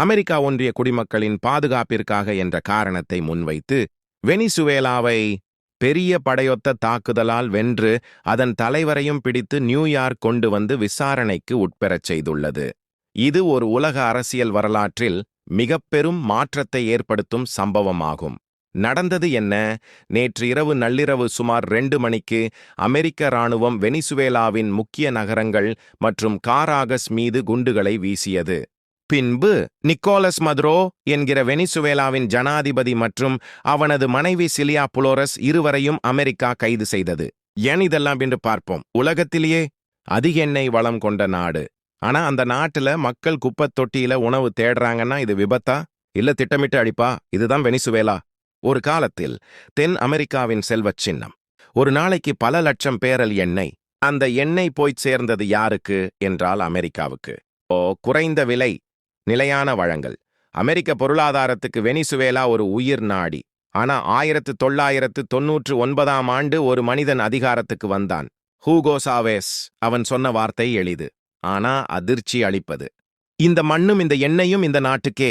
America ஒன்றிய குடிமக்களின் பாதுகாப்பிற்காக என்ற காரணத்தை முன்வைத்து வெனிசுவேலாவை பெரிய படையொத்த தாக்குதலால் வென்று அதன் தலைவரையும் பிடித்து நியூயார்க் கொண்டு வந்து விசாரணைக்கு உட்பெறச் செய்துள்ளது. இது ஒரு உலக அரசியல் வரலாற்றில் மிகப்பெரும் மாற்றத்தை ஏற்படுத்தும் சம்பவமாகும். நடந்தது என்ன? நேற்று இரவு நள்ளிரவு சுமார் ரெண்டு மணிக்கு அமெரிக்க இராணுவம் வெனிசுவேலாவின் முக்கிய நகரங்கள் மற்றும் காராகஸ் மீது குண்டுகளை வீசியது. பின்பு நிக்கோலஸ் மதுரோ என்கிற வெனிசுவேலாவின் ஜனாதிபதி மற்றும் அவனது மனைவி சிலியா புளோரஸ் இருவரையும் அமெரிக்கா கைது செய்தது. ஏன் இதெல்லாம் என்று பார்ப்போம். உலகத்திலேயே அதிக எண்ணெய் வளம் கொண்ட நாடு. ஆனா அந்த நாட்டுல மக்கள் குப்பத் தொட்டியில உணவு தேடுறாங்கன்னா இது விபத்தா? இல்ல திட்டமிட்டு அடிப்பா? இதுதான் வெனிசுவேலா. ஒரு காலத்தில் தென் அமெரிக்காவின் செல்வச் சின்னம். ஒரு நாளைக்கு பல லட்சம் பேரல் எண்ணெய். அந்த எண்ணெய் போய்ச் சேர்ந்தது யாருக்கு? என்றால் அமெரிக்காவுக்கு. ஓ குறைந்த விலை நிலையான வழங்கல். அமெரிக்க பொருளாதாரத்துக்கு வெனிசுவேலா ஒரு உயிர் நாடி. ஆனா ஆயிரத்து தொள்ளாயிரத்து தொன்னூற்று ஒன்பதாம் ஆண்டு ஒரு மனிதன் அதிகாரத்துக்கு வந்தான். ஹூகோ சாவேஸ் அவன் சொன்ன வார்த்தை எளிது. ஆனா அதிர்ச்சி அளிப்பது. இந்த மண்ணும் இந்த எண்ணெயும் இந்த நாட்டுக்கே.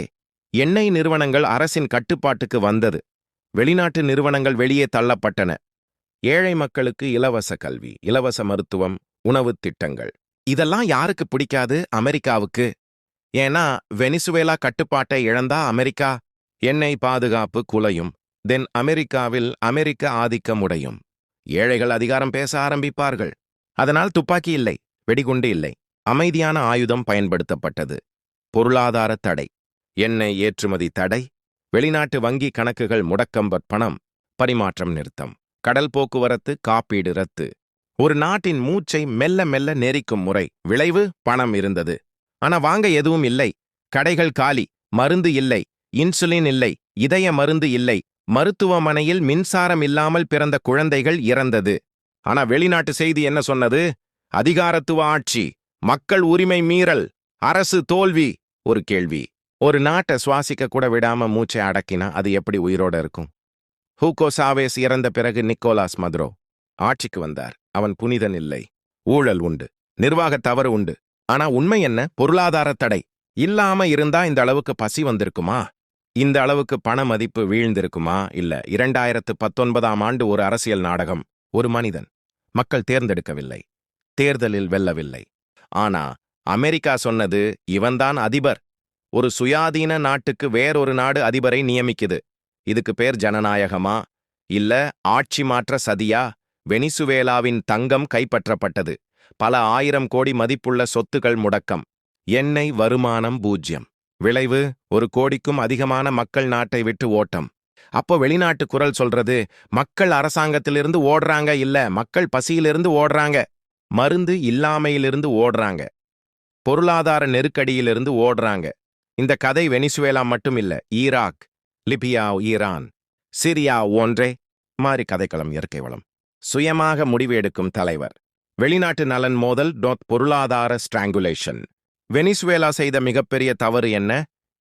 எண்ணெய் நிறுவனங்கள் அரசின் கட்டுப்பாட்டுக்கு வந்தது. வெளிநாட்டு நிறுவனங்கள் வெளியே தள்ளப்பட்டன. ஏழை மக்களுக்கு இலவச கல்வி இலவச மருத்துவம் உணவுத் திட்டங்கள். இதெல்லாம் யாருக்கு பிடிக்காது? அமெரிக்காவுக்கு. ஏன்னா வெனிசுவேலா கட்டுப்பாட்டை இழந்தா அமெரிக்கா எண்ணெய் பாதுகாப்பு குலையும் தென் அமெரிக்காவில் அமெரிக்க ஆதிக்கம் உடையும். ஏழைகள் அதிகாரம் பேச ஆரம்பிப்பார்கள். அதனால் துப்பாக்கி இல்லை வெடிகுண்டு இல்லை அமைதியான ஆயுதம் பயன்படுத்தப்பட்டது. பொருளாதார தடை எண்ணெய் ஏற்றுமதி தடை வெளிநாட்டு வங்கி கணக்குகள் முடக்கம் பணம் பரிமாற்றம் நிறுத்தம் கடல் போக்குவரத்து காப்பீடு ரத்து. ஒரு நாட்டின் மூச்சை மெல்ல மெல்ல நெரிக்கும் முறை விளைவு பணம் இருந்தது. ஆனா வாங்க எதுவும் இல்லை. கடைகள் காலி மருந்து இல்லை இன்சுலின் இல்லை இதய மருந்து இல்லை மருத்துவமனையில் மின்சாரம் இல்லாமல் பிறந்த குழந்தைகள் இறந்தது. ஆனா வெளிநாட்டு செய்தி என்ன சொன்னது? அதிகாரத்துவ ஆட்சி மக்கள் உரிமை மீறல் அரசு தோல்வி. ஒரு கேள்வி. ஒரு நாட்டை சுவாசிக்க கூட விடாம மூச்சை அடக்கினா அது எப்படி உயிரோட இருக்கும்? ஹூகோ சாவேஸ் இறந்த பிறகு நிக்கோலாஸ் மதுரோ ஆட்சிக்கு வந்தார். அவன் புனிதன் இல்லை. ஊழல் உண்டு. நிர்வாக தவறு உண்டு. ஆனா உண்மை என்ன? பொருளாதார தடை. இல்லாம இருந்தா இந்த அளவுக்கு பசி வந்திருக்குமா? இந்த அளவுக்கு பண மதிப்பு வீழ்ந்திருக்குமா? இல்ல இரண்டாயிரத்து பத்தொன்பதாம் ஆண்டு ஒரு அரசியல் நாடகம் ஒரு மனிதன். மக்கள் தேர்ந்தெடுக்கவில்லை. தேர்தலில் வெல்லவில்லை. ஆனா அமெரிக்கா சொன்னது இவன்தான் அதிபர். ஒரு சுயாதீன நாட்டுக்கு வேறொரு நாடு அதிபரை நியமிக்குது. இதுக்கு பேர் ஜனநாயகமா? இல்ல ஆட்சி மாற்ற சதியா? வெனிசுவேலாவின் தங்கம் கைப்பற்றப்பட்டது. பல ஆயிரம் கோடி மதிப்புள்ள சொத்துகள் முடக்கம். எண்ணெய் வருமானம் பூஜ்யம். விளைவு ஒரு கோடிக்கும் அதிகமான மக்கள் நாட்டை விட்டு ஓட்டம். அப்போ வெளிநாட்டு குரல் சொல்றது மக்கள் அரசாங்கத்திலிருந்து ஓடுறாங்க இல்ல மக்கள் பசியிலிருந்து ஓடுறாங்க. மருந்து இல்லாமையிலிருந்து ஓடுறாங்க. பொருளாதார நெருக்கடியிலிருந்து ஓடுறாங்க. இந்த கதை வெனிசுவேலா மட்டும் இல்ல ஈராக் லிபியா ஈரான் சிரியா ஒன்றே மாறி கதைக்களம் இயற்கை வளம். சுயமாக முடிவு எடுக்கும் தலைவர். வெளிநாட்டு நலன் மோதல் டொத் பொருளாதார ஸ்ட்ராங்குலேஷன் வெனிசுவேலா செய்த மிகப்பெரிய தவறு என்ன?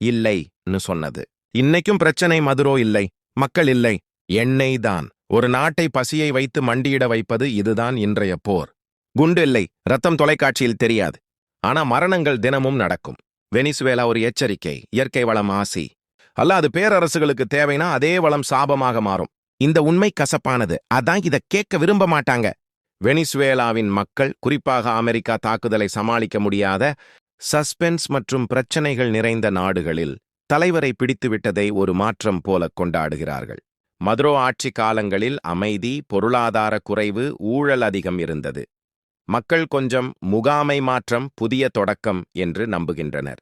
இல்லைன்னு சொன்னது. இன்னைக்கும் பிரச்சனை மதுரோ இல்லை. மக்கள் இல்லை. எண்ணெய் தான். ஒரு நாட்டை பசியை வைத்து மண்டியிட வைப்பது இதுதான் இன்றைய போர். குண்டு இல்லை. ரத்தம் தொலைக்காட்சியில் தெரியாது. ஆனா மரணங்கள் தினமும் நடக்கும். வெனிசுவேலா ஒரு எச்சரிக்கை. இயற்கை வளம் ஆசி. அல்ல அது பேரரசுகளுக்கு தேவைனா அதே வளம் சாபமாக மாறும். இந்த உண்மை கசப்பானது. அதான் இத கேட்க விரும்ப மாட்டாங்க. வெனிசுவேலாவின் மக்கள் குறிப்பாக அமெரிக்கா தாக்குதலை சமாளிக்க முடியாத சஸ்பென்ஸ் மற்றும் பிரச்சனைகள் நிறைந்த நாடுகளில் தலைவரை பிடித்துவிட்டதை ஒரு மாற்றம் போல கொண்டாடுகிறார்கள். மதுரோ ஆட்சி காலங்களில் அமைதி பொருளாதார குறைவு ஊழல் அதிகம் இருந்தது. மக்கள் கொஞ்சம் முகாமை மாற்றம் புதிய தொடக்கம் என்று நம்புகின்றனர்.